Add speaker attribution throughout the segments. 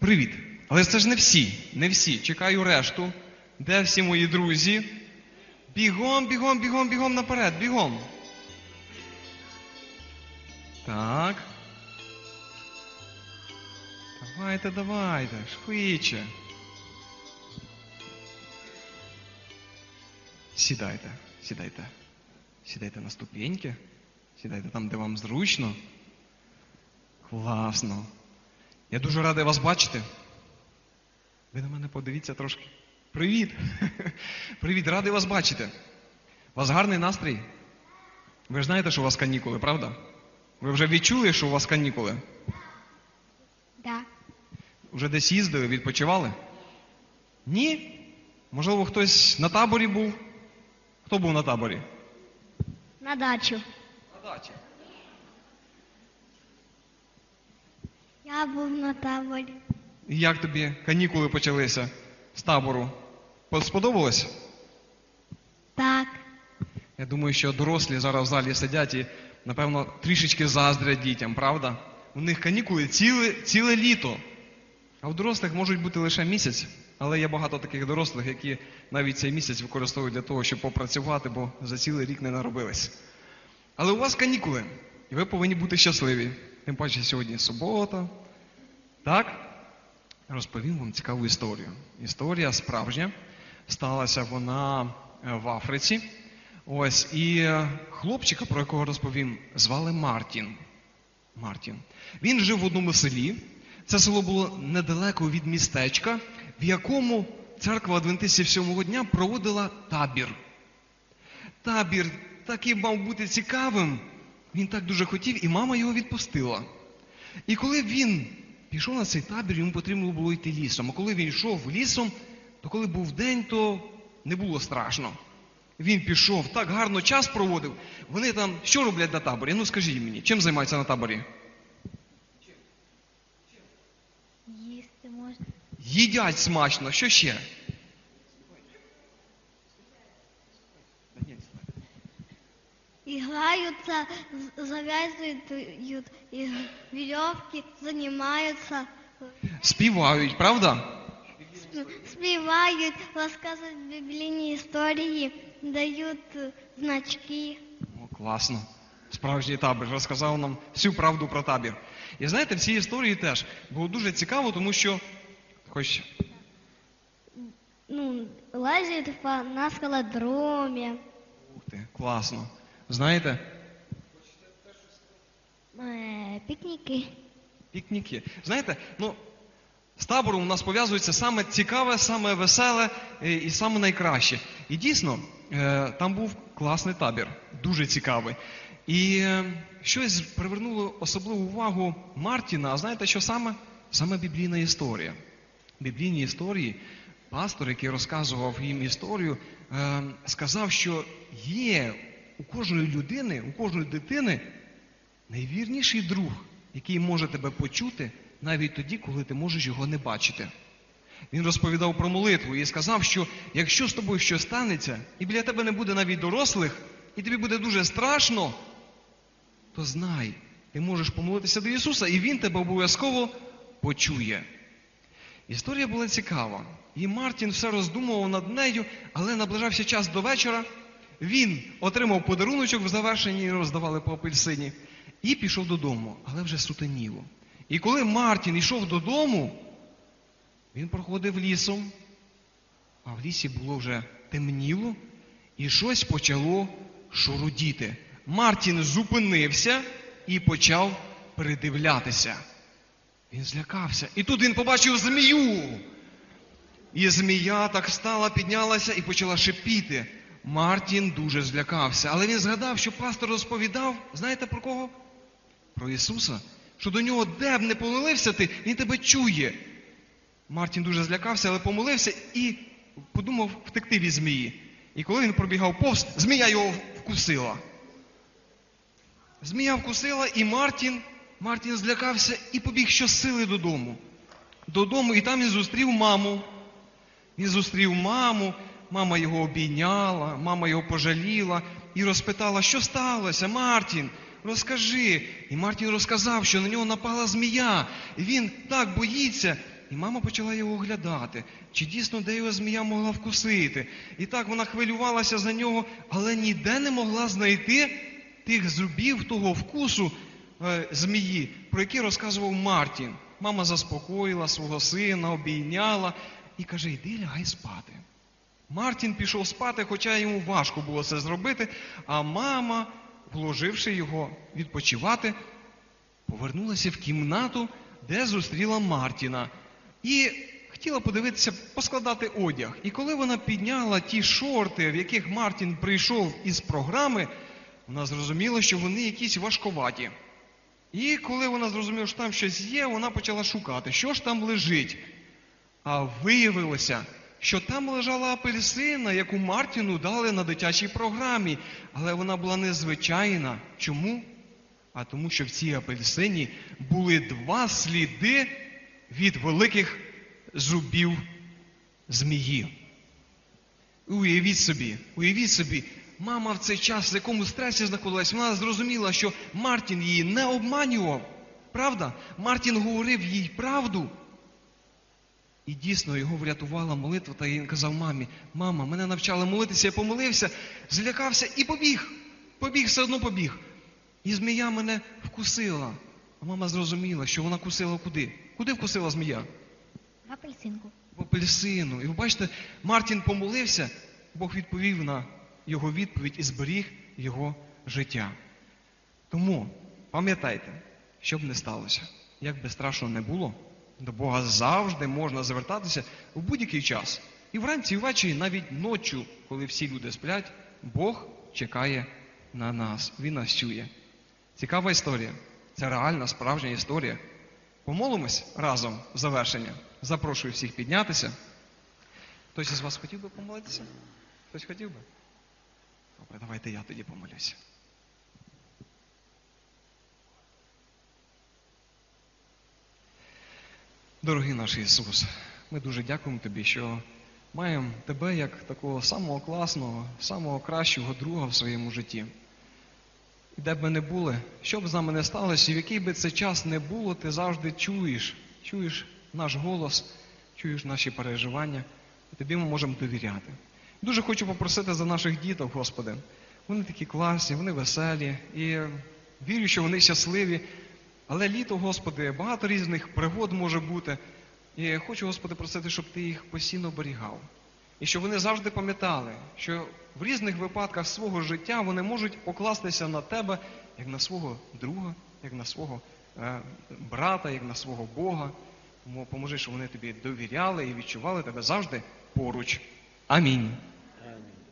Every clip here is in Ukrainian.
Speaker 1: Привіт. Але це ж не всі, не всі. Чекаю решту. Де всі мої друзі? Бігом, бігом, бігом, бігом наперед, бігом. Так. Давайте, давайте, швидше. Сідайте, сідайте. Сідайте на ступеньки. Сідайте там, де вам зручно. Класно. Я дуже радий вас бачити. Ви на мене подивіться трошки. Привіт! Привіт, радий вас бачити. У вас гарний настрій? Ви ж знаєте, що у вас канікули, правда? Ви вже відчули, що у вас канікули?
Speaker 2: Да.
Speaker 1: Вже десь їздили, відпочивали? Ні? Можливо, хтось на таборі був? Хто був на таборі?
Speaker 2: На дачу.
Speaker 1: На дачі.
Speaker 2: Я був на таборі.
Speaker 1: І як тобі канікули почалися з табору? Сподобалось?
Speaker 2: Так.
Speaker 1: Я думаю, що дорослі зараз в залі сидять і, напевно, трішечки заздрять дітям, правда? У них канікули ціле, ціле літо. А у дорослих можуть бути лише місяць, але є багато таких дорослих, які навіть цей місяць використовують для того, щоб попрацювати, бо за цілий рік не наробились. Але у вас канікули, і ви повинні бути щасливі. Тим паче сьогодні субота. Так? Розповім вам цікаву історію. Історія справжня. Сталася вона е, в Африці. Ось і е, хлопчика, про якого розповім, звали Мартін. Мартін. Він жив в одному селі. Це село було недалеко від містечка, в якому церква Адвентистів сьомого дня проводила табір. Табір такий мав бути цікавим. Він так дуже хотів, і мама його відпустила. І коли він пішов на цей табір, йому потрібно було йти лісом. А коли він йшов лісом, то коли був день, то не було страшно. Він пішов, так гарно час проводив. Вони там що роблять на таборі? Ну скажіть мені, чим займаються на таборі?
Speaker 2: Їсти можна.
Speaker 1: Їдять смачно, що ще?
Speaker 2: Играются, з- завязывают и веревки, занимаются,
Speaker 1: Співають, правда?
Speaker 2: сп- спевают, рассказывают библейные истории, дают э, значки.
Speaker 1: О, класно. Справжній табір розказав нам всю правду про табір. І знаєте, в цій історії теж було дуже цікаво, тому що хоч
Speaker 2: Ну, лазят по, на скалодроме,
Speaker 1: ух ти, класно. Знаєте,
Speaker 2: э, пикники.
Speaker 1: пікніки. Знаєте, ну з табором у нас пов'язується саме цікаве, саме веселе е, і саме найкраще. І дійсно, е, там був класний табір, дуже цікавий. І е, щось привернуло особливу увагу Мартіна. А знаєте, що саме? Саме біблійна історія. Біблійні історії, пастор, який розказував їм історію, е, сказав, що є у кожної людини, у кожної дитини найвірніший друг, який може тебе почути навіть тоді, коли ти можеш його не бачити. Він розповідав про молитву і сказав, що якщо з тобою щось станеться, і біля тебе не буде навіть дорослих, і тобі буде дуже страшно, то знай, ти можеш помолитися до Ісуса, і Він тебе обов'язково почує. Історія була цікава. І Мартін все роздумував над нею, але наближався час до вечора. Він отримав подаруночок в завершенні, роздавали по апельсині, і пішов додому, але вже сутеніло. І коли Мартін йшов додому, він проходив лісом, а в лісі було вже темніло, і щось почало шурудіти. Мартін зупинився і почав придивлятися. Він злякався. І тут він побачив змію. І змія так стала, піднялася і почала шипіти. Мартін дуже злякався. Але він згадав, що пастор розповідав, знаєте про кого? Про Ісуса. Що до нього де б не помолився ти, Він тебе чує. Мартін дуже злякався, але помолився і подумав втекти від змії. І коли він пробігав повз, змія його вкусила. Змія вкусила, і Мартін, Мартін злякався і побіг щосили додому. Додому, і там він зустрів маму. Він зустрів маму, мама його обійняла, мама його пожаліла і розпитала, що сталося, Мартін, розкажи. І Мартін розказав, що на нього напала змія. І він так боїться, І мама почала його оглядати, чи дійсно де його змія могла вкусити. І так вона хвилювалася за нього, але ніде не могла знайти тих зубів, того вкусу е, змії, про який розказував Мартін. Мама заспокоїла свого сина, обійняла і каже: йди лягай спати. Мартін пішов спати, хоча йому важко було це зробити, а мама, вложивши його відпочивати, повернулася в кімнату, де зустріла Мартіна. І хотіла подивитися, поскладати одяг. І коли вона підняла ті шорти, в яких Мартін прийшов із програми, вона зрозуміла, що вони якісь важковаті. І коли вона зрозуміла, що там щось є, вона почала шукати, що ж там лежить. А виявилося, що там лежала апельсина, яку Мартіну дали на дитячій програмі. Але вона була незвичайна. Чому? А тому, що в цій апельсині були два сліди від великих зубів змії. Уявіть собі, уявіть собі, мама в цей час, в якому стресі знаходилась, вона зрозуміла, що Мартін її не обманював. Правда? Мартін говорив їй правду. І дійсно його врятувала молитва, та він казав мамі: мама, мене навчали молитися, я помолився, злякався і побіг. Побіг, все одно побіг. І змія мене вкусила. А мама зрозуміла, що вона кусила куди? Куди вкусила змія?
Speaker 2: В апельсинку.
Speaker 1: В апельсину. І ви бачите, Мартін помолився, Бог відповів на його відповідь і зберіг його життя. Тому пам'ятайте, що б не сталося, як би страшно не було, до Бога завжди можна звертатися у будь-який час. І вранці, і ввечері, навіть ночі, коли всі люди сплять, Бог чекає на нас. Він нас чує. Цікава історія. Це реальна, справжня історія. Помолимось разом в завершення. Запрошую всіх піднятися. Хтось із вас хотів би помолитися? Хтось хотів би? Добре, давайте я тоді помолюся. Дорогий наш Ісус, ми дуже дякуємо Тобі, що маємо Тебе як такого самого класного, самого кращого друга в своєму житті. І де б ми не були, що б з нами не сталося, і в який би це час не було, ти завжди чуєш, чуєш наш голос, чуєш наші переживання, і тобі ми можемо довіряти. Дуже хочу попросити за наших діток, Господи. Вони такі класні, вони веселі, і вірю, що вони щасливі. Але літо, Господи, багато різних пригод може бути. І хочу, Господи, просити, щоб Ти їх постійно оберігав. І щоб вони завжди пам'ятали, що в різних випадках свого життя вони можуть покластися на тебе, як на свого друга, як на свого е, брата, як на свого Бога. Тому поможи, щоб вони тобі довіряли і відчували тебе завжди поруч. Амінь.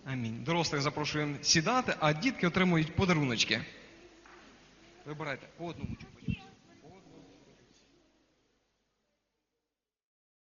Speaker 1: Амінь. Дорослих запрошуємо сідати, а дітки отримують подаруночки. Вибирайте по одному чупа.